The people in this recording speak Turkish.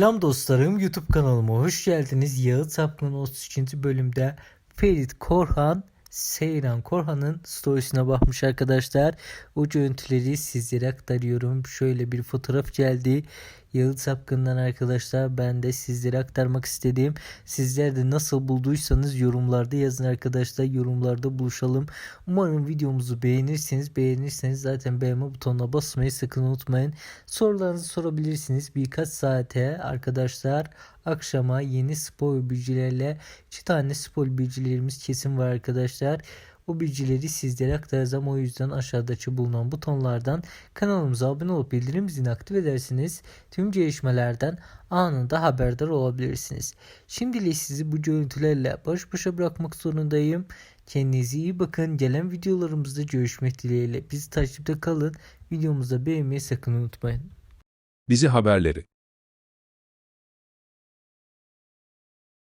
Selam dostlarım YouTube kanalıma hoş geldiniz. Yağıt Sapkın 33. bölümde Ferit Korhan Seyran Korhan'ın storiesine bakmış arkadaşlar. O görüntüleri sizlere aktarıyorum. Şöyle bir fotoğraf geldi. Yağıt Sapkın'dan arkadaşlar ben de sizlere aktarmak istediğim. Sizler de nasıl bulduysanız yorumlarda yazın arkadaşlar. Yorumlarda buluşalım. Umarım videomuzu beğenirsiniz. Beğenirseniz zaten beğenme butonuna basmayı sakın unutmayın. Sorularınızı sorabilirsiniz. Birkaç saate arkadaşlar akşama yeni spor bilgilerle iki tane spor bilgilerimiz kesin var arkadaşlar. O bilgileri sizlere aktaracağım. O yüzden aşağıdaki bulunan butonlardan kanalımıza abone olup bildirim zilini aktif edersiniz. Tüm gelişmelerden anında haberdar olabilirsiniz. Şimdilik sizi bu görüntülerle baş başa bırakmak zorundayım. Kendinize iyi bakın. Gelen videolarımızda görüşmek dileğiyle. Bizi takipte kalın. Videomuzu da beğenmeyi sakın unutmayın. Dizi haberleri